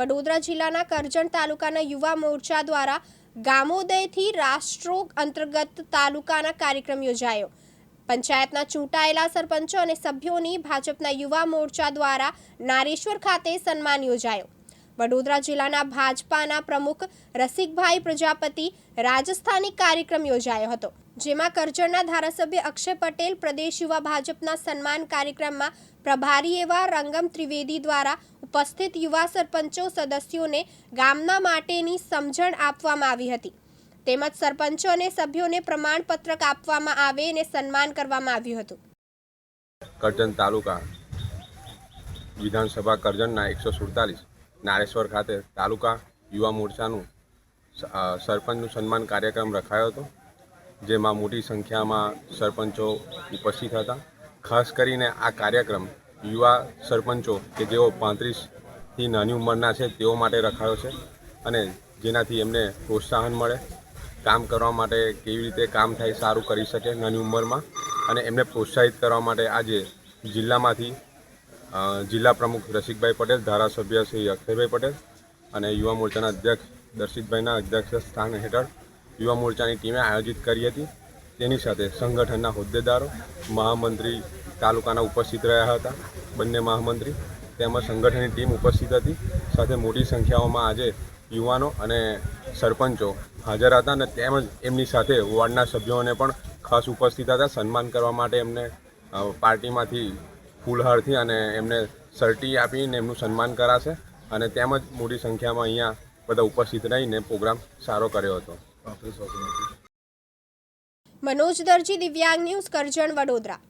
વડોદરા જિલ્લાના કરજણ તાલુકાના યુવા મોરચા દ્વારા ગામોદયથી રાષ્ટ્રો અંતર્ગત તાલુકાના કાર્યક્રમ યોજાયો. પંચાયતના ચૂંટાયેલા સરપંચો અને સભ્યોની ભાજપના યુવા મોરચા દ્વારા નારેશ્વર ખાતે સન્માન યોજાયો. વડોદરા જિલ્લાના ભાજપાના પ્રમુખ રસિકભાઈ પ્રજાપતિ રાજસ્થાની કાર્યક્રમ યોજાયો હતો, જેમાં કરજણના ધારાસભ્ય અક્ષય પટેલ, પ્રદેશ યુવા ભાજપના સન્માન કાર્યક્રમમાં પ્રભારી એવા રંગમ ત્રિવેદી દ્વારા ઉપસ્થિત યુવા સરપંચો સદસ્યોને ગામના માટેની સમજણ આપવામાં આવી હતી. તેમજ સરપંચો અને સભ્યોને પ્રમાણપત્રક આપવામાં આવે અને સન્માન કરવામાં આવ્યું હતું. કરજણ તાલુકા વિધાનસભા કરજણના એકસો સુડતાલીસ. નારેશ્વર ખાતે તાલુકા યુવા મોરચાનું સરપંચનું સન્માન કાર્યક્રમ રખાયો હતો, જેમાં મોટી સંખ્યામાં સરપંચો ઉપસ્થિત હતા. ખાસ કરીને આ કાર્યક્રમ યુવા સરપંચો કે જેઓ પાંત્રીસથી નાની ઉંમરના છે, તેઓ માટે રખાયો છે અને જેનાથી એમને પ્રોત્સાહન મળે, કામ કરવા માટે કેવી રીતે કામ થાય, સારું કરી શકે નાની ઉંમરમાં અને એમને પ્રોત્સાહિત કરવા માટે આજે જિલ્લામાંથી જિલ્લા પ્રમુખ રસિકભાઈ પટેલ, ધારાસભ્ય શ્રી અક્ષયભાઈ પટેલ અને યુવા મોરચાના અધ્યક્ષ દર્શિતભાઈના અધ્યક્ષ સ્થાન હેઠળ યુવા મોરચાની ટીમે આયોજિત કરી હતી. તેની સાથે સંગઠનના હોદ્દેદારો, મહામંત્રી તાલુકાના ઉપસ્થિત રહ્યા હતા. બંને મહામંત્રી તેમજ સંગઠનની ટીમ ઉપસ્થિત હતી. સાથે મોટી સંખ્યાઓમાં આજે યુવાનો અને સરપંચો હાજર હતા અને તેમજ એમની સાથે વોર્ડના સભ્યોને પણ ખાસ ઉપસ્થિત હતા. સન્માન કરવા માટે એમને પાર્ટીમાંથી ફૂલહારથી અને એમને સર્ટી આપીને એમનું સન્માન કરાશે અને તેમજ મોટી સંખ્યામાં અહીંયા બધા ઉપસ્થિત રહીને પ્રોગ્રામ સારો કર્યો હતો. મનોજ દરજી દિવ્યાંગ ન્યૂઝ કરજણ વડોદરા.